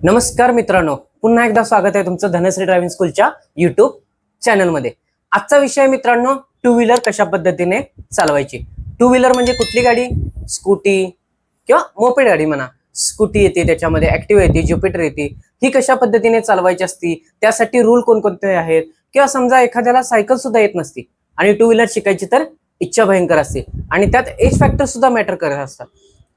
नमस्कार मित्रांनो पुन्हा एकदा स्वागत आहे तुमचं धनश्री ड्रायव्हिंग स्कूलच्या युट्यूब चॅनलमध्ये आजचा विषय मित्रांनो टू व्हीलर कशा पद्धतीने चालवायची? टू व्हीलर म्हणजे कुठली गाडी? स्कूटी किंवा मोपेड गाडी म्हणा. स्कूटी येते त्याच्यामध्ये ऍक्टिव्ह येते ज्युपिटर येते. ही कशा पद्धतीने चालवायची असती? त्यासाठी रूल कोणकोणते आहेत? किंवा समजा एखाद्याला सायकल सुद्धा येत नसती आणि टू व्हीलर शिकायची तर इच्छा भयंकर असते आणि त्यात एज फॅक्टर सुद्धा मॅटर करत असतात.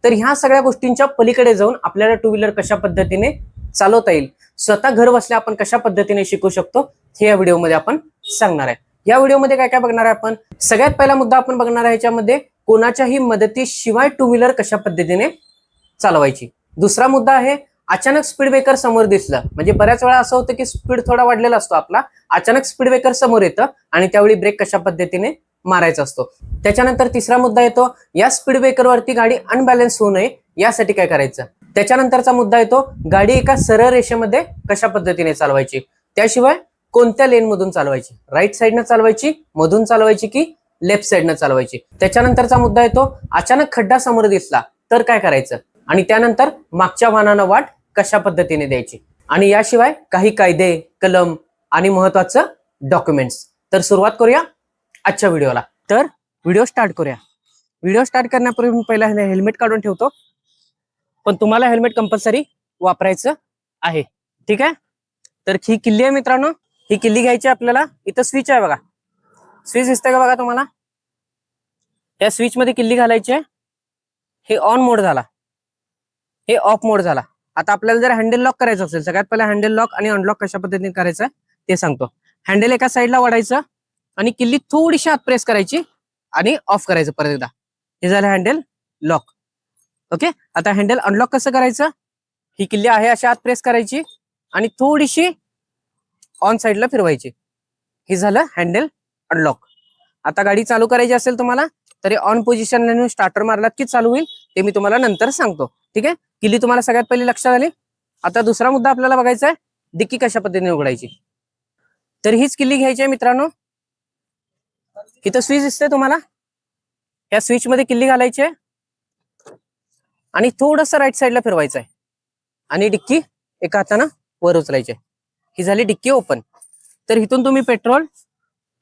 तर ह्या सगळ्या गोष्टींच्या पलीकडे जाऊन आपल्याला टू व्हीलर कशा पद्धतीने चालवता येईल. स्वतः घर बसल्या आपण कशा पद्धतीने शिकू शकतो हे या व्हिडिओमध्ये आपण सांगणार आहे. या व्हिडिओमध्ये काय काय बघणार आहे आपण? सगळ्यात पहिला मुद्दा आपण बघणार आहे याच्यामध्ये कोणाच्याही मदतीशिवाय टू व्हीलर कशा पद्धतीने चालवायची? दुसरा मुद्दा आहे अचानक स्पीड ब्रेकर समोर दिसलं. म्हणजे बऱ्याच वेळा असं होतं की स्पीड थोडा वाढलेला असतो आपला. अचानक स्पीड ब्रेकर समोर येतं आणि त्यावेळी ब्रेक कशा पद्धतीने मारायचा असतो. त्याच्यानंतर तिसरा मुद्दा येतो या स्पीड ब्रेकरवरती गाडी अनबॅलन्स होऊ नये यासाठी काय करायचं? त्याच्यानंतरचा मुद्दा येतो गाडी एका सरळ रेषेमध्ये कशा पद्धतीने चालवायची? त्याशिवाय कोणत्या लेन मधून चालवायची राईट साईडनं चालवायची मधून चालवायची की लेफ्ट साईडनं चालवायची? त्याच्यानंतरचा मुद्दा येतो अचानक खड्डा समोर दिसला तर काय करायचं? आणि त्यानंतर मागच्या वाहनानं वाट कशा पद्धतीने द्यायची? आणि याशिवाय काही कायदे कलम आणि महत्वाचं डॉक्युमेंट्स तर सुरुवात करूया आजच्या व्हिडिओला. तर व्हिडिओ स्टार्ट करूया. व्हिडिओ स्टार्ट करण्यापूर्वी मी पहिला हेल्मेट काढून ठेवतो. पण तुम्हाला हेल्मेट कंपल्सरी वापरायचं आहे. ठीक आहे? तर ही किल्ली आहे मित्रांनो. ही किल्ली घ्यायची आहे आपल्याला. इथं स्विच आहे बघा. स्विच दिसतंय का बघा तुम्हाला? या स्विच मध्ये किल्ली घालायची आहे. हे ऑन मोड झाला. हे ऑफ मोड झाला. आता आपल्याला जर हँडल लॉक करायचं असेल सगळ्यात पहिला हँडल लॉक आणि अनलॉक कशा पद्धतीने करायचं ते सांगतो. हँडल एका साईडला वाढायचं आणि किल्ली थोडीशी आत प्रेस करायची आणि ऑफ करायचं परत एकदा. हे झालं हँडल लॉक ओके? आता हँडल अनलॉक कसं करायचं? ही किल्ली आहे अशा आत प्रेस करायची आणि थोडीशी ऑन साईडला फिरवायची. हे झालं हँडल अनलॉक आता गाडी चालू करायची असेल तुम्हाला तरी ऑन पोझिशन स्टार्टर मारलात की चालू होईल ते मी तुम्हाला नंतर सांगतो. ठीक आहे? किल्ली तुम्हाला सगळ्यात पहिले लक्षात आली. आता दुसरा मुद्दा आपल्याला बघायचा आहे डिक्की कशा पद्धतीने उघडायची? तर हीच किल्ली घ्यायची आहे मित्रांनो. इथं स्विच दिसते तुम्हाला. या स्विच मध्ये किल्ली घालायची आहे. आणि थोडस राईट साईडला फिरवायचं आहे आणि डिक्की एका हाताना वर उचलायची. आहे ही झाली डिक्की ओपन तर इथून तुम्ही पेट्रोल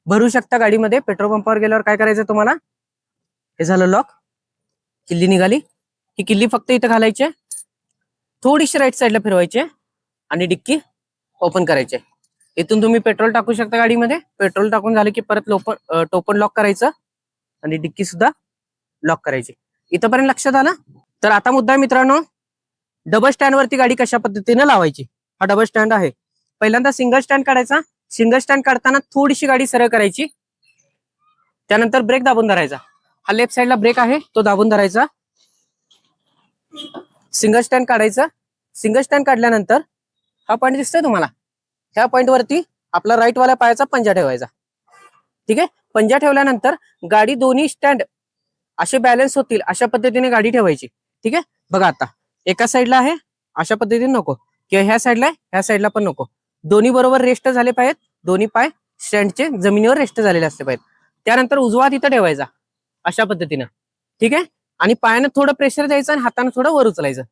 भरू शकता गाडीमध्ये. पेट्रोल पंपावर गेल्यावर काय करायचं तुम्हाला? हे झालं लॉक किल्ली निघाली. ही किल्ली फक्त इथं घालायची थोडीशी राईट साईडला फिरवायची आहे. आणि डिक्की ओपन करायची आहे. इथून तुम्ही पेट्रोल टाकू शकता गाडीमध्ये. पेट्रोल टाकून झालं की परत लोपन टोपन लॉक करायचं. आणि डिक्की सुद्धा लॉक करायची. इथंपर्यंत लक्षात आलं? तर आता मुद्दा मित्रांनो डबल स्टँड वरती गाडी कशा पद्धतीने लावायची? हा डबल स्टँड आहे. पहिल्यांदा सिंगल स्टँड काढायचा. सिंगल स्टँड काढताना थोडीशी गाडी सरळ करायची. त्यानंतर ब्रेक दाबून धरायचा. हा लेफ्ट साईडला ब्रेक आहे तो दाबून धरायचा. सिंगल स्टँड काढायचा. सिंगल स्टँड काढल्यानंतर हा पॉईंट दिसतोय तुम्हाला. ह्या पॉईंट वरती आपला राईट वाला पायाचा पंजा ठेवायचा. ठीक आहे? पंजा ठेवल्यानंतर गाडी दोन्ही स्टँड असे बॅलन्स होतील अशा पद्धतीने गाडी ठेवायची. ठीक आहे? बघा आता. एका साईडला आहे अशा पद्धतीने नको. किंवा ह्या साईडला आहे ह्या साईडला पण नको. दोन्ही बरोबर रेस्ट झाले पाहिजेत. दोन्ही पाय स्टँडचे जमिनीवर रेस्ट झालेले असते पाहिजेत. त्यानंतर उजवा तिथं ठेवायचा अशा पद्धतीनं. ठीक आहे? आणि पायानं थोडं प्रेशर द्यायचं आणि हातानं थोडं वर उचलायचं.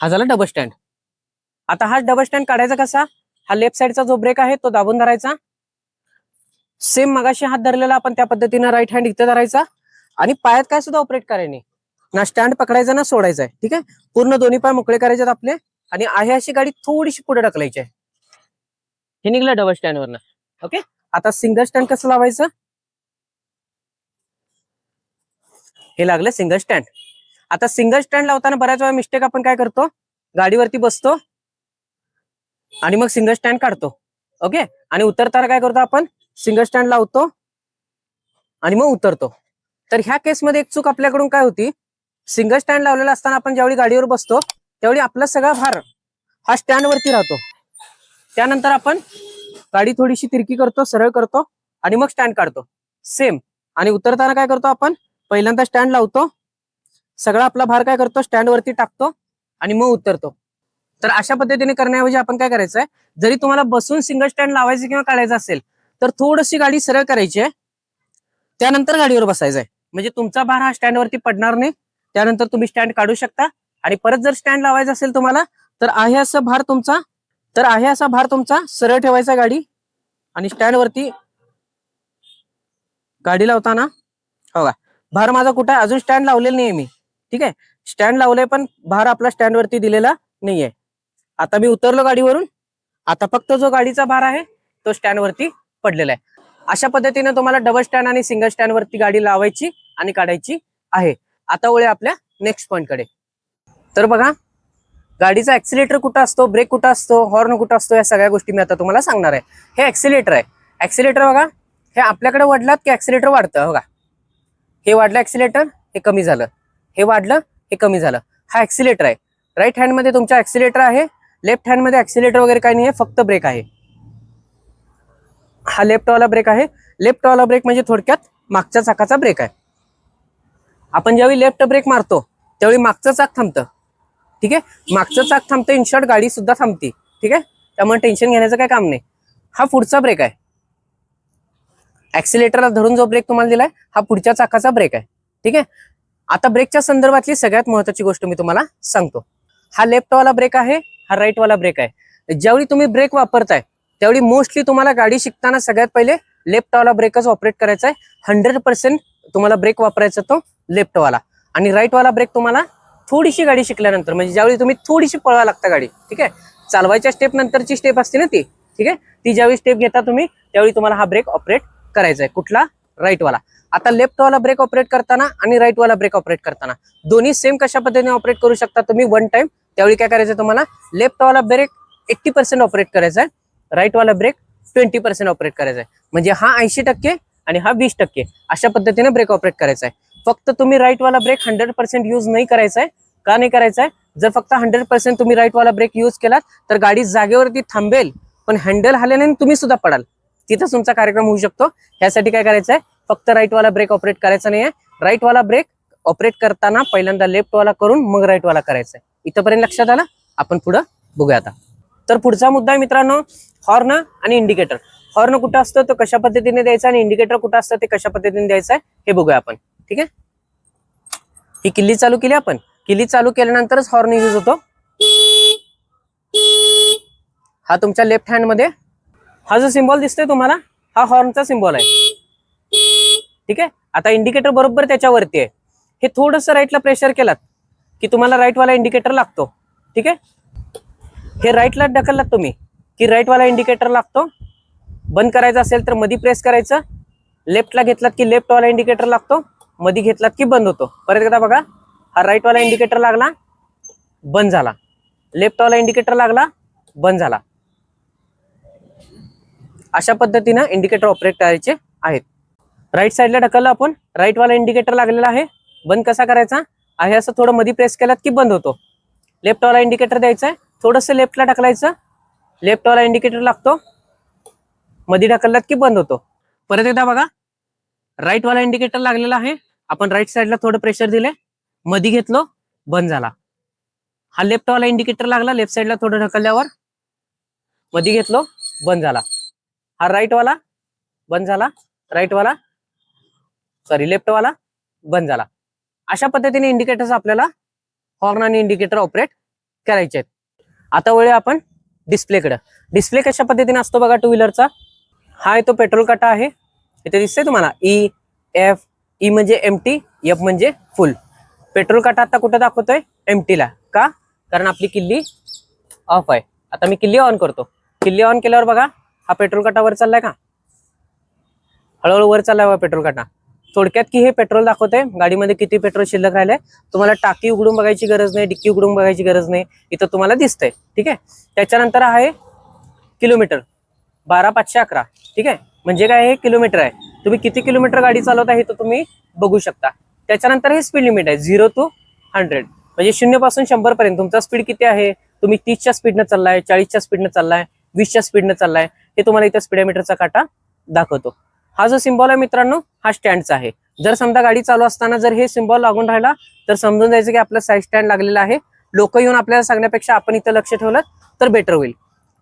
हा झाला डबल स्टँड आता हा डबल स्टँड काढायचा कसा? हा लेफ्ट साईडचा जो ब्रेक आहे तो दाबून धरायचा. सेम मगाशी हात धरलेला आपण त्या पद्धतीनं राईट हँड इथे धरायचा. आणि पायात काय सुद्धा ऑपरेट करायने ना स्टँड पकडायचा ना सोडायचा आहे. ठीक आहे? पूर्ण दोन्ही पाय मोकळे करायचे आपले. आणि आहे अशी गाडी थोडीशी पुढे ढकलायची आहे. हे निघलं डबल स्टँड वरनं. ओके आता सिंगल स्टँड कसं लावायचं? हे लागलं सिंगल स्टँड आता सिंगल स्टँड लावताना बऱ्याच वेळा मिस्टेक आपण काय करतो? गाडीवरती बसतो. आणि मग सिंगल स्टँड काढतो. ओके आणि उतरताना काय करतो आपण? सिंगल स्टँड लावतो. आणि मग उतरतो. तर ह्या केसमध्ये एक चूक आपल्याकडून काय होती? सिंगल स्टँड लावलेला असताना आपण ज्यावेळी गाडीवर बसतो त्यावेळी आपला सगळा भार हा स्टँड वरती राहतो. त्यानंतर आपण गाडी थोडीशी तिरकी करतो सरळ करतो आणि मग स्टँड काढतो. सेम. आणि उतरताना काय करतो आपण? पहिल्यांदा स्टँड लावतो. सगळा आपला भार काय करतो? स्टँड वरती टाकतो आणि मग उतरतो. तर अशा पद्धतीने करण्याऐवजी आपण काय करायचं आहे जरी तुम्हाला बसून सिंगल स्टँड लावायचं किंवा काढायचं असेल तर थोडीशी गाडी सरळ करायची आहे. त्यानंतर गाडीवर बसायचं आहे म्हणजे तुमचा भार हा स्टँडवरती पडणार नाही. त्यानंतर तुम्ही स्टँड काढू शकता. आणि परत जर स्टँड लावायचा असेल तुम्हाला तर आहे असा भार तुमचा तर आहे असा भार तुमचा सरळ ठेवायचा गाडी. आणि स्टँड वरती गाडी लावताना हो का? भार माझा कुठं अजून स्टँड लावलेला नाहीये मी. ठीक आहे? स्टँड लावलंय पण भार आपला स्टँड वरती दिलेला नाहीये. आता मी उतरलो गाडीवरून. आता फक्त जो गाडीचा भार आहे तो स्टँड वरती पडलेला आहे. अशा पद्धतीने तुम्हाला डबल स्टँड आणि सिंगल स्टँड वरती गाडी लावायची आणि काढायची आहे. आता वळूया आपल्या नेक्स्ट पॉईंटकडे तर बघा गाडीचा ऍक्सिलेटर कुठं असतो ब्रेक कुठं असतो हॉर्न कुठं असतो या सगळ्या गोष्टी मी आता तुम्हाला सांगणार आहे. हे ऍक्सिलेटर आहे. ऍक्सिलेटर बघा हे आपल्याकडे वाढलात की ऍक्सिलेटर वाढतं? बघा. हे वाढलं ऍक्सिलेटर हे कमी झालं. हे वाढलं हे कमी झालं. हा ऍक्सिलेटर आहे. राईट हँडमध्ये तुमचा ऍक्सिलेटर आहे. लेफ्ट हँडमध्ये ऍक्सिलेटर वगैरे काही नाही आहे फक्त ब्रेक आहे. हा लेफ्टवाला ब्रेक आहे. लेफ्टवाला ब्रेक म्हणजे थोडक्यात मागच्या चाकाचा ब्रेक आहे. आपण ज्यावेळी लेफ्ट ब्रेक मारतो त्यावेळी मागचं चाक थांबतं. ठीक आहे? मागचं चाक थांबतं इन शॉर्ट गाडी सुद्धा थांबते. ठीक आहे? त्यामुळे टेन्शन घेण्याचं काय काम नाही. हा पुढचा ब्रेक आहे. ऍक्सिलेटरला धरून जो ब्रेक तुम्हाला दिलाय हा पुढच्या चाकाचा ब्रेक आहे. ठीक आहे? आता ब्रेकच्या संदर्भातली सगळ्यात महत्वाची गोष्ट मी तुम्हाला सांगतो. हा लेफ्टवाला ब्रेक आहे हा राईट वाला ब्रेक आहे. ज्यावेळी तुम्ही ब्रेक वापरताय त्यावेळी मोस्टली तुम्हाला गाडी शिकताना सगळ्यात पहिले लेफ्टवाला ब्रेकच ऑपरेट करायचा आहे हंड्रेड पर्सेंट तुम्हाला ब्रेक वापरायचा तो. लेफ्टवाला. आणि राईट वाला ब्रेक तुम्हाला थोडीशी गाडी शिकल्यानंतर म्हणजे ज्यावेळी तुम्ही थोडीशी पळवा लागता गाडी ठीक आहे? चालवायच्या स्टेप नंतरची स्टेप असते ना ती ठीक आहे? ती ज्यावेळी स्टेप घेता तुम्ही त्यावेळी तुम्हाला हा ब्रेक ऑपरेट करायचा आहे कुठला? राईटवाला आता लेफ्टवाला ब्रेक ऑपरेट करताना आणि राईटवाला ब्रेक ऑपरेट करताना. दोन्ही सेम कशा पद्धतीने ऑपरेट करू शकता तुम्ही? वन टाइम त्यावेळी काय करायचं तुम्हाला? लेफ्टवाला ब्रेक एट्टी पर्सेंट ऑपरेट करायचा आहे. राईट वाला ब्रेक ट्वेंटी पर्सेंट ऑपरेट करायचा आहे. म्हणजे हा ऐंशी टक्के आणि हा वीस टक्के अशा पद्धतीने ब्रेक ऑपरेट करायचा आहे. फक्त तुम्ही राईट वाला ब्रेक हंड्रेड पर्सेंट यूज नाही करायचा आहे का नाही करायचा आहे जर फक्त हंड्रेड पर्सेंट तुम्ही राईट वाला ब्रेक यूज केलात तर गाडी जागेवरती थांबेल पण हँडल हल्याने तुम्ही सुद्धा पडाल. तिथं तुमचा कार्यक्रम होऊ शकतो. ह्यासाठी काय करायचं आहे फक्त राईट वाला ब्रेक ऑपरेट करायचा नाही आहे राईट वाला ब्रेक ऑपरेट करताना पहिल्यांदा लेफ्ट वाला करून मग राईट वाला करायचा आहे इथंपर्यंत लक्षात आलं? आपण पुढं बघूया आता. तर पुढचा मुद्दा आहे मित्रांनो हॉर्न आणि इंडिकेटर हॉर्न कुठं असतं? तो कशा पद्धतीने द्यायचा आणि इंडिकेटर कुठं असतं? ते कशा पद्धतीने द्यायचं आहे हे बघूया आपण. ठीक आहे? ही किल्ली चालू केली आपण. किल्ली चालू केल्यानंतरच हॉर्न यूज होतो. हा तुमच्या लेफ्ट हँडमध्ये. हा जो सिम्बॉल दिसतोय तुम्हाला हा हॉर्नचा सिम्बॉल आहे. ठीक आहे? आता इंडिकेटर बरोबर त्याच्यावरती आहे. हे थोडस राईटला प्रेशर केलात की तुम्हाला राईट वाला इंडिकेटर लागतो. ठीक आहे? हे राईटला ढकललात तुम्ही की राईट वाला इंडिकेटर लागतो. बंद करायचा असेल तर मधी प्रेस करायचं. लेफ्टला घेतलात की लेफ्ट वाला इंडिकेटर लागतो. मधी घेतलात की बंद होतो? परत एकदा बघा. हा राईट वाला इंडिकेटर लागला बंद झाला. लेफ्ट वाला इंडिकेटर लागला बंद झाला. अशा पद्धतीनं इंडिकेटर ऑपरेट करायचे आहेत. राईट साईडला ढकललं आपण. राईट वाला इंडिकेटर लागलेला आहे. बंद कसा करायचा? आहे असं थोडं मधी प्रेस केलात की बंद होतो. लेफ्ट वाला इंडिकेटर द्यायचा आहे. थोडंसं लेफ्टला ढकलायचं. लेफ्ट वाला इंडिकेटर लागतो. मधी ढकललात की बंद होतो. परत एकदा बघा. राईट वाला इंडिकेटर लागलेला आहे. आपण राईट साईडला थोडं प्रेशर दिले मधी घेतलो बंद झाला. हा लेफ्ट वाला इंडिकेटर लागला लेफ्ट साईडला थोडं ढकलल्यावर मधी घेतलो बंद झाला. हा राईट वाला बंद झाला. राईट वाला सॉरी लेफ्ट वाला बंद झाला. अशा पद्धतीने इंडिकेटर्स आपल्याला हॉर्न आणि इंडिकेटर ऑपरेट करायचे आहेत. आता वळूया आपण डिस्प्लेकडे डिस्प्ले कशा पद्धतीने असतो बघा टू व्हीलरचा हा आहे तो पेट्रोल काटा आहे. इथे दिसतंय तुम्हाला. E, ई एफ ई म्हणजे एम टी एफ म्हणजे फुल पेट्रोल काटा आता कुठं दाखवतोय? एम ला. का? कारण आपली किल्ली ऑफ आहे. आता मी किल्ली ऑन करतो. किल्ली ऑन केल्यावर बघा हा पेट्रोल काटा वर चाललाय का? हळूहळू वर चाललाय पेट्रोल काटा. थोडक्यात की हे पेट्रोल दाखवतंय गाडीमध्ये किती पेट्रोल शिल्लक राहिलंय तुम्हाला टाकी उघडून बघायची गरज नाही डिक्की उघडून बघायची गरज नाही. इथं तुम्हाला दिसतंय. ठीक आहे? त्याच्यानंतर आहे किलोमीटर. बारा पाचशे अकरा. ठीक आहे? म्हणजे काय हे किलोमीटर आहे. तुम्ही किती किलोमीटर गाडी चालवता हे तर तुम्ही बघू शकता. त्याच्यानंतर हे स्पीड लिमिट आहे झिरो टू हंड्रेड म्हणजे शून्यपासून शंभर पर्यंत तुमचा स्पीड किती आहे? तुम्ही तीसच्या स्पीडनं चाललाय चाळीसच्या स्पीडनं चाललाय वीसच्या स्पीडनं चाललाय. हे तुम्हाला इथं स्पीडोमीटरचा काटा दाखवतो. हा जो सिम्बॉल आहे मित्रांनो हा स्टँडचा आहे. जर समजा गाडी चालू असताना जर हे सिम्बॉल लागून राहिला तर समजून जायचं की आपलं साईड स्टँड लागलेला आहे. लोक येऊन आपल्याला सांगण्यापेक्षा आपण इथं लक्ष ठेवलं तर बेटर होईल.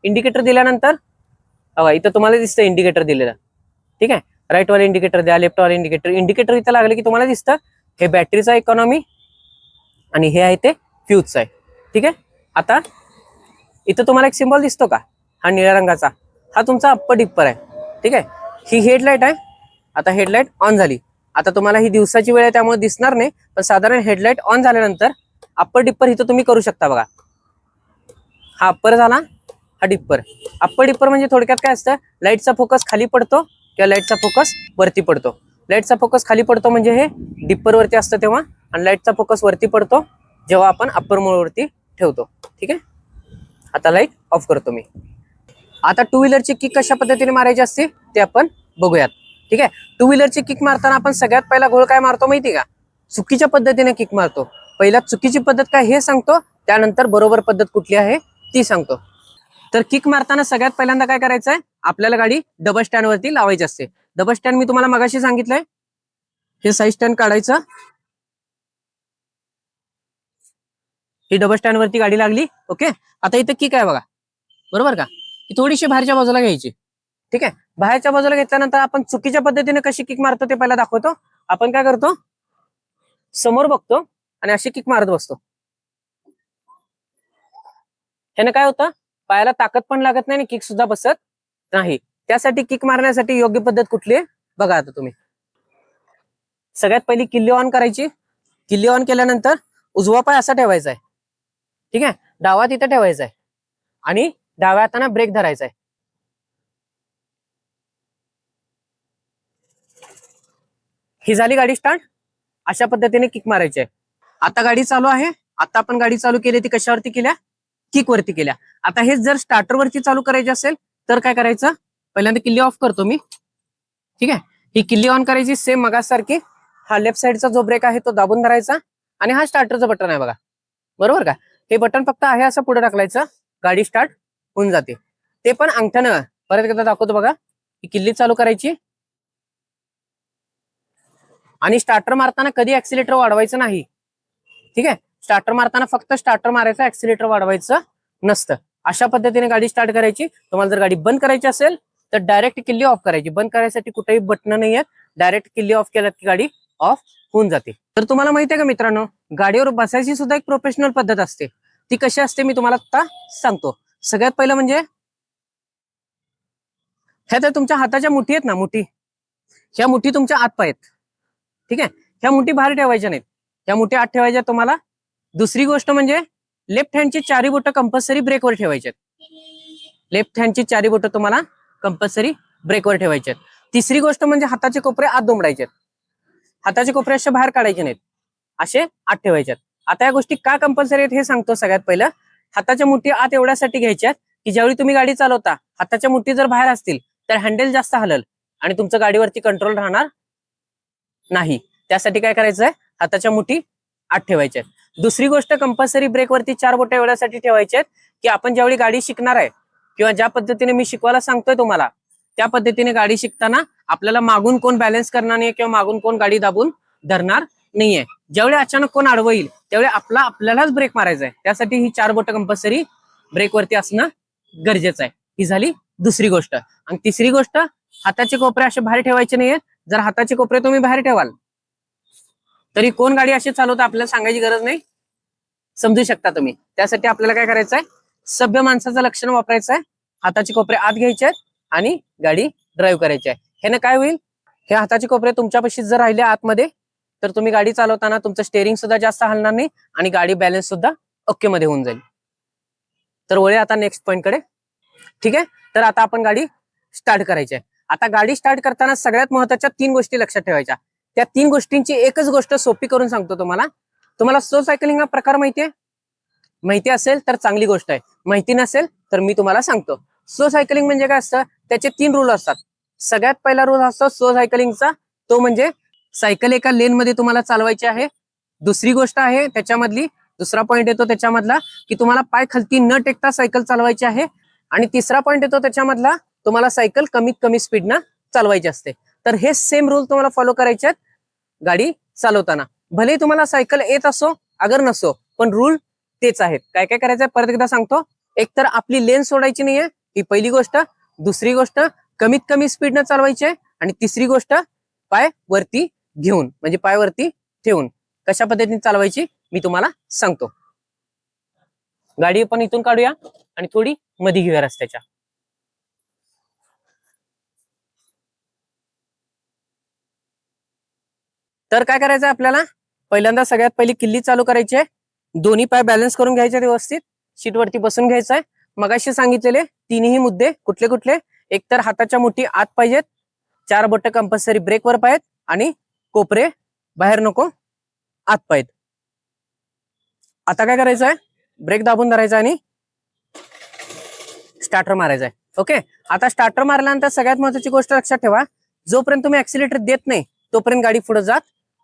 इंडिकेटर दिल्यानंतर बघा इथं तुम्हाला दिसतं इंडिकेटर दिलेलं. ठीक आहे? राईटवाला इंडिकेटर द्या लेफ्टवाला इंडिकेटर इंडिकेटर इथं लागले की तुम्हाला दिसतं हे बॅटरीचा इकॉनॉमी आणि हे आहे ते फ्यूजचं आहे. ठीक आहे? आता इथं तुम्हाला एक सिम्बॉल दिसतो का? हा निळ्या रंगाचा. हा तुमचा अप्पर डिप्पर आहे. ठीक आहे? ही हेडलाईट आहे. आता हेडलाईट ऑन झाली. आता तुम्हाला ही दिवसाची वेळ आहे त्यामुळे दिसणार नाही. पण साधारण हेडलाईट ऑन झाल्यानंतर अप्पर डिप्पर इथं तुम्ही करू शकता बघा. हा अप्पर झाला. हा डिप्पर अप्पर डिप्पर म्हणजे थोडक्यात काय असतं लाईटचा फोकस खाली पडतो किंवा लाईटचा फोकस वरती पडतो. लाईटचा फोकस खाली पडतो म्हणजे हे डिप्पर वरती असतं तेव्हा आणि लाईटचा फोकस वरती पडतो जेव्हा आपण अप्पर मोडवरती ठेवतो. ठीक आहे? आता लाइट ऑफ करतो मी. आता टू व्हीलरची किक कशा पद्धतीने मारायची असते ते आपण बघूयात. ठीक आहे? टू व्हीलरची किक मारताना आपण सगळ्यात पहिला घोळ काय मारतो माहिती का? चुकीच्या पद्धतीने किक मारतो. पहिला चुकीची पद्धत काय हे सांगतो त्यानंतर बरोबर पद्धत कुठली आहे ती सांगतो. तर किक मारताना सगळ्यात पहिल्यांदा काय करायचं आहे आपल्याला गाडी डबल स्टँड वरती लावायची असते. डबल स्टँड मी तुम्हाला मगाशी सांगितलंय. हे साईड स्टँड काढायचं. ही डबल स्टँड वरती गाडी लागली. ओके आता इथे किक आहे बघा. बरोबर का? ही थोडीशी बाहेरच्या बाजूला घ्यायची. ठीक आहे? बाहेरच्या बाजूला घेतल्यानंतर आपण चुकीच्या पद्धतीने कशी किक मारतो ते पहिला दाखवतो. आपण काय करतो? समोर बघतो आणि अशी किक मारत बसतो. ह्यानं काय होतं? पायाला ताकद पण लागत नाही आणि किक सुद्धा बसत नाही. त्यासाठी किक मारण्यासाठी योग्य पद्धत कुठली आहे? बघा आता तुम्ही. सगळ्यात पहिली किल्ली ऑन करायची. किल्ली ऑन केल्यानंतर उजवा पाय असा ठेवायचा आहे. ठीक आहे? डावा तिथं ठेवायचा आहे. आणि डाव्या हाताना ब्रेक धरायचा आहे. ही झाली गाडी स्टार्ट अशा पद्धतीने किक मारायची आहे. आता गाडी चालू आहे. आता आपण गाडी चालू केली ती कशावरती केल्या? किक वरती केल्या. आता हे जर स्टार्टर वरती चालू करायचे असेल तर काय करायचं? पहिल्यांदा किल्ली ऑफ करतो मी. ठीक आहे? ही किल्ली ऑन करायची सेम मगासारखी. हा लेफ्ट साईडचा जो ब्रेक आहे तो दाबून धरायचा. आणि हा स्टार्टरचं बटन आहे बघा. बरोबर का? हे बटन फक्त आहे असं पुढे टाकलायचं. गाडी स्टार्ट होऊन जाते. ते पण अंगठ्यानं. परत एकदा दाखवतो बघा. ही किल्ली चालू करायची. आणि स्टार्टर मारताना कधी ऍक्सिलेटर वाढवायचं नाही. ठीक आहे? स्टार्टर मारताना फक्त स्टार्टर मारायचं ऍक्सिलेटर वाढवायचं नसतं. अशा पद्धतीने गाडी स्टार्ट करायची. तुम्हाला जर गाडी बंद करायची असेल तर डायरेक्ट किल्ली ऑफ करायची. बंद करायसाठी कुठेही बटन नाही आहेत. डायरेक्ट किल्ली ऑफ केल्यात की गाडी ऑफ होऊन जाते. तर तुम्हाला माहिती आहे का मित्रांनो गाडीवर बसायची सुद्धा एक प्रोफेशनल पद्धत असते. ती कशी असते मी तुम्हाला आता सांगतो. सगळ्यात पहिलं म्हणजे ह्या तर तुमच्या हाताच्या मुठी आहेत ना मुठी. ह्या मुठी तुमच्या आत पाय आहेत ठीक आहे? ह्या मुठी बाहेर ठेवायच्या नाहीत. ह्या मुठी आत ठेवायच्या तुम्हाला दुसरी गोष्ट म्हणजे लेफ्ट हँडची चारी बोट कंपल्सरी ब्रेकवर ठेवायचे लेफ्ट हँडची चारी बोट तुम्हाला कंपल्सरी ब्रेकवर ठेवायचे तिसरी गोष्ट म्हणजे हाताचे कोपरे आत दोमडायचे हाताचे कोपरे असे बाहेर काढायचे नाहीत. असे आत ठेवायचे आता या गोष्टी का कंपल्सरी आहेत हे सांगतो सगळ्यात पहिलं. हाताच्या मुठी आत एवढ्यासाठी घ्यायच्यात की ज्यावेळी तुम्ही गाडी चालवता हाताच्या मुठी जर बाहेर असतील तर हँडल जास्त हलल आणि तुमचं गाडीवरती कंट्रोल राहणार नाही. त्यासाठी काय करायचंय? हाताच्या मुठी आत ठेवायच्या दुसरी गोष्ट कंपल्सरी ब्रेकवरती चार बोट एवढ्यासाठी ठेवायचे आहेत की आपण ज्यावेळी गाडी शिकणार आहे किंवा ज्या पद्धतीने मी शिकवायला सांगतोय तुम्हाला त्या पद्धतीने गाडी शिकताना आपल्याला मागून कोण बॅलन्स करणार नाही किंवा मागून कोण गाडी दाबून धरणार नाहीये. ज्यावेळी अचानक कोण अडवं येईल त्यावेळी आपला आपल्यालाच ब्रेक मारायचा आहे. त्यासाठी ही चार बोट कंपल्सरी ब्रेकवरती असणं गरजेचं आहे. ही झाली दुसरी गोष्ट. आणि तिसरी गोष्ट हाताचे कोपरे असे बाहेर ठेवायचे नाहीयेत. जर हाताचे कोपरे तुम्ही बाहेर ठेवाल तरी कोण गाडी अशी चालवतं आपल्याला सांगायची गरज नाही. समजू शकता तुम्ही. त्यासाठी आपल्याला काय करायचं आहे सभ्य माणसाचं लक्षण वापरायचं आहे हाताचे कोपरे आत घ्यायचे आहेत आणि गाडी ड्राईव्ह करायची आहे ह्यानं काय होईल? हे हाताचे कोपरे तुमच्यापाशी जर राहिले आतमध्ये तर तुम्ही गाडी चालवताना तुमचं स्टेअरिंग सुद्धा जास्त हलणार नाही आणि गाडी बॅलन्स सुद्धा ओके मध्ये होऊन जाईल. तर वळे आता नेक्स्ट पॉईंटकडे. ठीक आहे? तर आता आपण गाडी स्टार्ट करायची आहे आता गाडी स्टार्ट करताना सगळ्यात महत्त्वाच्या तीन गोष्टी लक्षात ठेवायच्या. त्या तीन गोष्टींची एकच गोष्ट सोपी करून सांगतो तुम्हाला. तुम्हाला स्लो सायकलिंग हा प्रकार माहितीये माहिती असेल तर चांगली गोष्ट आहे. माहिती नसेल तर मी तुम्हाला सांगतो. स्लो सायकलिंग म्हणजे काय असतं? त्याचे तीन रूल असतात. सगळ्यात पहिला रूल असतो स्लो सायकलिंगचा तो म्हणजे सायकल एका लेन मध्ये तुम्हाला चालवायची आहे. दुसरी गोष्ट आहे त्याच्यामधली दुसरा पॉईंट येतो त्याच्यामधला की तुम्हाला पाय खालती न टेकता सायकल चालवायची आहे. आणि तिसरा पॉईंट येतो त्याच्यामधला तुम्हाला सायकल कमीत कमी स्पीडनं चालवायची असते. तर हे सेम रूल तुम्हाला फॉलो करायचे आहेत गाडी चालवताना. भले तुम्हाला सायकल येत असो अगर नसो पण रूल तेच आहेत. काय काय करायचं परत एकदा सांगतो. एक तर आपली लेन सोडायची नाहीये. ही पहिली गोष्ट. दुसरी गोष्ट कमीत कमी स्पीडनं चालवायची आहे. आणि तिसरी गोष्ट पाय वरती घेऊन म्हणजे पाय वरती ठेवून. कशा पद्धतीने चालवायची? मी तुम्हाला सांगतो. गाडी आपण इथून काढूया आणि थोडी मधी घेऊया रस्त्याच्या. तर काय करायचं आपल्याला? पहिल्यांदा सगळ्यात पहिली किल्ली चालू करायची आहे. दोन्ही पाय बॅलन्स करून घ्यायचे व्यवस्थित. सीट वरती बसून घ्यायचं आहे. मगाशी सांगितलेले तिन्ही मुद्दे कुठले कुठले? एकतर हाताच्या मुठी आत पाहिजेत. चार बोट कंपल्सरी ब्रेकवर पाहिजेत. आणि कोपरे बाहेर नको आत पाहिजेत. आता काय करायचं आहे? ब्रेक दाबून धरायचा आणि स्टार्टर मारायचा आहे. ओके आता स्टार्टर मारल्यानंतर सगळ्यात महत्वाची गोष्ट लक्षात ठेवा. जोपर्यंत तुम्ही ऍक्सिलेटर देत नाही तोपर्यंत गाडी पुढे जात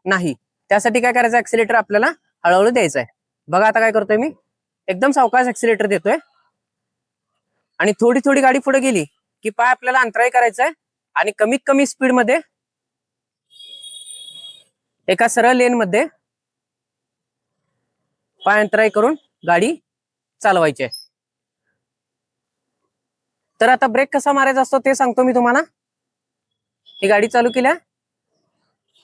नाही. त्यासाठी काय करायचं? ऍक्सिलेटर आपल्याला हळूहळू द्यायचं आहे. बघा आता काय करतोय मी. एकदम सावकाश ऍक्सिलेटर देतोय. आणि थोडी थोडी गाडी पुढे गेली की पाय आपल्याला अंतराई करायचा आहे आणि कमीत कमी स्पीडमध्ये एका सरळ लेन मध्ये पाय अंतराय करून गाडी चालवायची आहे. तर आता ब्रेक कसा मारायचा असतो ते सांगतो मी तुम्हाला. ही गाडी चालू केल्या.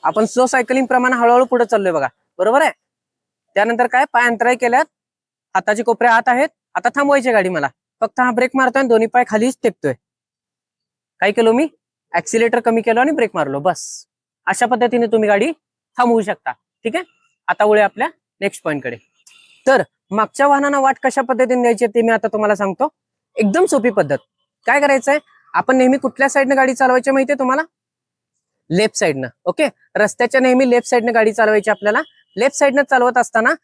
आपण स्लो सायकलिंग प्रमाणे हळूहळू पुढे चाललोय बघा. बरोबर आहे? त्यानंतर काय? पाय अंतराई केल्यात. हाताचे कोपरे हात आहेत. आता थांबवायची गाडी मला. फक्त हा ब्रेक मारतोय आणि दोन्ही पाय खालीच टेकतोय. काय केलो मी? ऍक्सिलेटर कमी केलो आणि ब्रेक मारलो. बस. अशा पद्धतीने तुम्ही गाडी थांबवू शकता. ठीक आहे? आता वळूया आपल्या नेक्स्ट पॉईंटकडे. तर मागच्या वाहनांना वाट कशा पद्धतीने द्यायची ते मी आता तुम्हाला सांगतो. एकदम सोपी पद्धत. काय करायचंय? आपण नेहमी कुठल्या साईडनं गाडी चालवायची माहितीये तुम्हाला? लेफ्ट साईडनं. ओके? रस्त्याच्या नेहमी लेफ्ट साईडनं गाडी चालवायची आपल्याला. लेफ्ट साईडनं चालवत असताना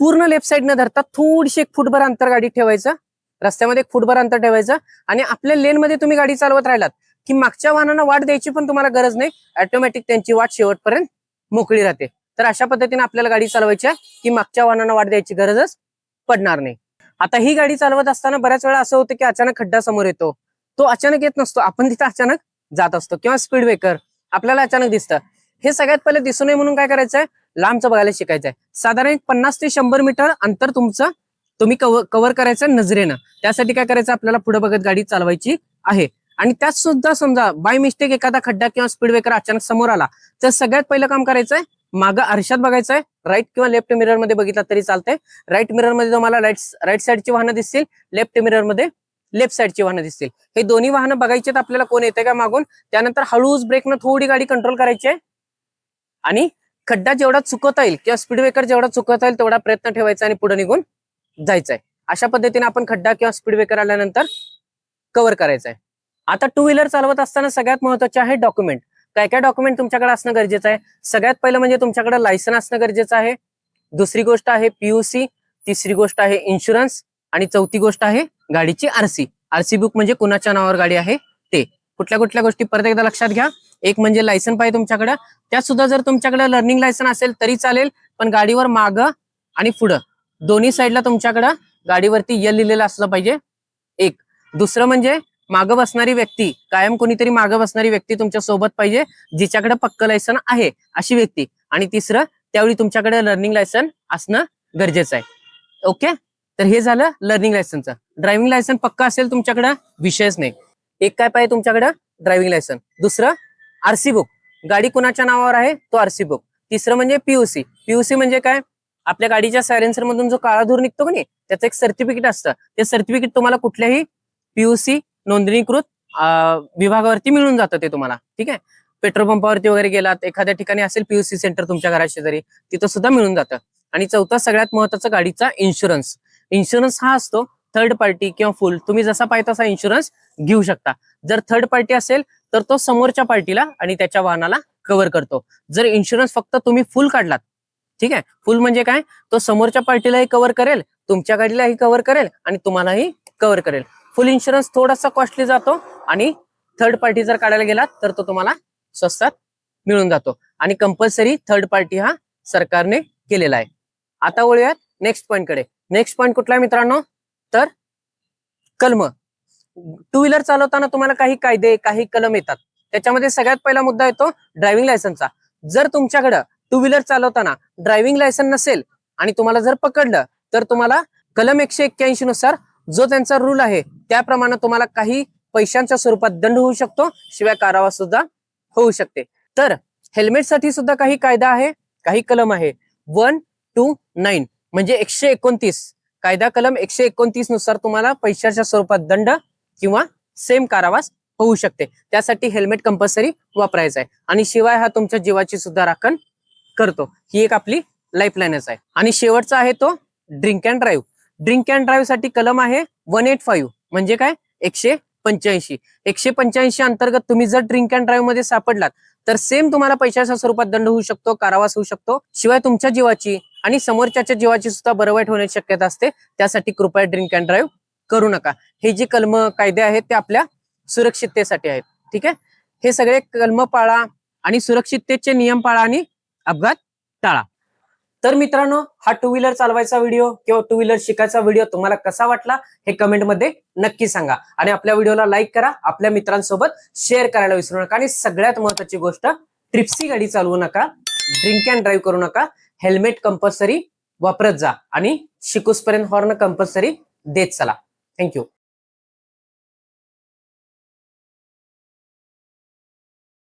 पूर्ण लेफ्ट साईडनं धरता थोडीशी एक फुटभर अंतर गाडी ठेवायचं. रस्त्यामध्ये एक फुटभर अंतर ठेवायचं. आणि आपल्या लेनमध्ये तुम्ही गाडी चालवत राहिलात की मागच्या वाहनांना वाट द्यायची पण तुम्हाला गरज नाही. ऑटोमॅटिक त्यांची वाट शेवटपर्यंत मोकळी राहते. तर अशा पद्धतीने आपल्याला गाडी चालवायची आहे की मागच्या वाहनांना वाट द्यायची गरजच पडणार नाही. आता ही गाडी चालवत असताना बऱ्याच वेळा असं होतं की अचानक खड्डा समोर येतो. तो अचानक येत नसतो. आपण तिथं अचानक जात असतो. किंवा स्पीड ब्रेकर आपल्याला अचानक दिसतं. हे सगळ्यात पहिले दिसू नये म्हणून काय करायचंय? लांबचं बघायला शिकायचंय. साधारण एक पन्नास ते शंभर मीटर अंतर तुमचं तुम्ही कव्हर कव्हर करायचं नजरेनं. त्यासाठी काय करायचं? आपल्याला पुढे बघत गाडी चालवायची आहे. आणि त्यात सुद्धा समजा बाय मिस्टेक एखादा खड्डा किंवा स्पीड ब्रेकर अचानक समोर आला तर सगळ्यात पहिलं काम करायचंय मागं आरशात बघायचंय. राईट किंवा लेफ्ट मिररमध्ये बघितला तरी चालतंय. राईट मिररमध्ये तुम्हाला राईट राईट साईडची वाहनं दिसतील लेफ्ट मिररमध्ये लेफ्ट साईडची वाहनं दिसतील. हे दोन्ही वाहनं बघायचे आपल्याला कोण येते का मागून. त्यानंतर हळूच ब्रेकनं थोडी गाडी कंट्रोल करायची आहे. आणि खड्डा जेवढा चुकवता येईल किंवा स्पीड ब्रेकर जेवढा चुकवता येईल तेवढा प्रयत्न ठेवायचा आणि पुढे निघून जायचंय. अशा पद्धतीने आपण खड्डा किंवा स्पीड ब्रेकर आल्यानंतर कव्हर करायचंय. आता टू व्हीलर चालवत असताना सगळ्यात महत्त्वाचे आहे डॉक्युमेंट काय काय डॉक्युमेंट तुमच्याकडे असणं गरजेचं आहे? सगळ्यात पहिलं म्हणजे तुमच्याकडे लायसन असणं गरजेचं आहे. दुसरी गोष्ट आहे पीयूसी तिसरी गोष्ट आहे इन्शुरन्स आणि चौथी गोष्ट आहे गाडीची आरसी. आरसी बुक म्हणजे कुणाच्या नावावर गाडी आहे? ते. कुठल्या कुठल्या गोष्टी परत एकदा लक्षात घ्या. एक म्हणजे लायसन पाहिजे तुमच्याकडे. त्यात सुद्धा जर तुमच्याकडे लर्निंग लायसन असेल तरी चालेल पण गाडीवर माग आणि पुढं. दोन्ही साईडला तुमच्याकडं गाडीवरती यल लिहिलेलं असलं पाहिजे. एक. दुसरं म्हणजे मागं बसणारी व्यक्ती कायम कोणीतरी मागं बसणारी व्यक्ती तुमच्यासोबत पाहिजे जिच्याकडे पक्क लायसन आहे अशी व्यक्ती. आणि तिसरं त्यावेळी तुमच्याकडे लर्निंग लायसन असणं गरजेचं आहे. ओके? तर हे झालं लर्निंग लायसनचं ड्रायव्हिंग लायसन पक्का असेल तुमच्याकडं? विषयच नाही. एक काय पाहिजे तुमच्याकडं? ड्रायव्हिंग लायसन दुसरं आरसी बुक गाडी कुणाच्या नावावर आहे? तो आरसी बुक तिसरं म्हणजे पीयूसी पीयूसी म्हणजे काय? आपल्या गाडीच्या सायलेन्सर मधून जो काळा धूर निघतो की नाही त्याचं एक सर्टिफिकेट असतं. ते सर्टिफिकेट तुम्हाला कुठल्याही पीयूसी नोंदणीकृत विभागावरती मिळून जातं ते तुम्हाला. ठीक आहे? पेट्रोल पंपावरती वगैरे गेलात एखाद्या ठिकाणी असेल पीयूसी सेंटर तुमच्या घराशेजारी तिथं सुद्धा मिळून जातं. आणि चौथा सगळ्यात महत्त्वाचा गाडीचा इन्शुरन्स इन्शुरन्स हा असतो थर्ड पार्टी किंवा फुल तुम्ही जसा पाहिजे तसा इन्शुरन्स घेऊ शकता. जर थर्ड पार्टी असेल तर तो समोरच्या पार्टीला आणि त्याच्या वाहनाला कव्हर करतो. जर इन्शुरन्स फक्त तुम्ही फुल काढलात ठीक आहे? फुल म्हणजे काय? तो समोरच्या पार्टीलाही कव्हर करेल तुमच्या गाडीलाही कव्हर करेल आणि तुम्हालाही कव्हर करेल. फुल इन्शुरन्स थोडासा कॉस्टली जातो आणि थर्ड पार्टी जर काढायला गेलात तर तो तुम्हाला स्वस्तात मिळून जातो. आणि कंपल्सरी थर्ड पार्टी हा सरकारने केलेला आहे. आता वळूयात नेक्स्ट पॉईंटकडे. नेक्स्ट पॉईंट कुठला आहे मित्रांनो? तर कलम. टू व्हीलर चालवताना तुम्हाला काही कायदे काही कलम येतात. त्याच्यामध्ये सगळ्यात पहिला मुद्दा येतो ड्रायव्हिंग लायसनचा जर तुमच्याकडं टू व्हीलर चालवताना ड्रायव्हिंग लायसन नसेल आणि तुम्हाला जर पकडलं तर तुम्हाला कलम एकशे एक्क्याऐंशी नुसार जो त्यांचा रूल आहे त्याप्रमाणे तुम्हाला काही पैशांच्या स्वरूपात दंड होऊ शकतो शिवाय कारावास सुद्धा होऊ शकते. तर हेल्मेटसाठी सुद्धा काही कायदा आहे काही कलम आहे. वन टू नाईन म्हणजे एकशे एकोणतीस. कायदा कलम एकशे एकोणतीसनुसार तुम्हाला पैशाच्या स्वरूपात दंड किंवा सेम कारावास होऊ शकते. त्यासाठी हेल्मेट कंपल्सरी वापरायचा आहे. आणि शिवाय हा तुमच्या जीवाची सुद्धा राखण करतो. ही एक आपली लाईफलाईनच आहे. आणि शेवटचा आहे तो drink and drive drink and ड्राईव्हसाठी कलम आहे वन एट फाईव्ह म्हणजे काय? एकशे पंच्याऐंशी. एकशे पंच्याऐंशी अंतर्गत तुम्ही जर ड्रिंक अँड ड्राईव्हमध्ये सापडलात तर सेम तुम्हाला पैशाच्या स्वरूपात दंड होऊ शकतो कारावास होऊ शकतो. शिवाय तुमच्या जीवाची आणि समोरच्याच्या जीवाची सुद्धा बरं होण्याची शक्यता असते. त्यासाठी कृपया ड्रिंक अँड ड्राईव्ह करू नका. हे जे कलम कायदे आहेत ते आपल्या सुरक्षिततेसाठी आहेत. ठीक आहे? हे सगळे कलम पाळा आणि सुरक्षिततेचे नियम पाळा आणि अपघात टाळा तर मित्रांनो हा टू व्हीलर चालवायचा व्हिडिओ किंवा टू व्हीलर शिकायचा व्हिडिओ तुम्हाला कसा वाटला हे कमेंटमध्ये नक्की सांगा. आणि आपल्या व्हिडिओला लाईक करा आपल्या मित्रांसोबत शेअर करायला विसरू नका. आणि सगळ्यात महत्वाची गोष्ट ट्रिप्सी गाडी चालवू नका ड्रिंक अँड ड्राईव्ह करू नका हेल्मेट कंपल्सरी वापरत जा आणि शिकूसपर्यंत हॉर्न कंपल्सरी देत चला. थँक्यू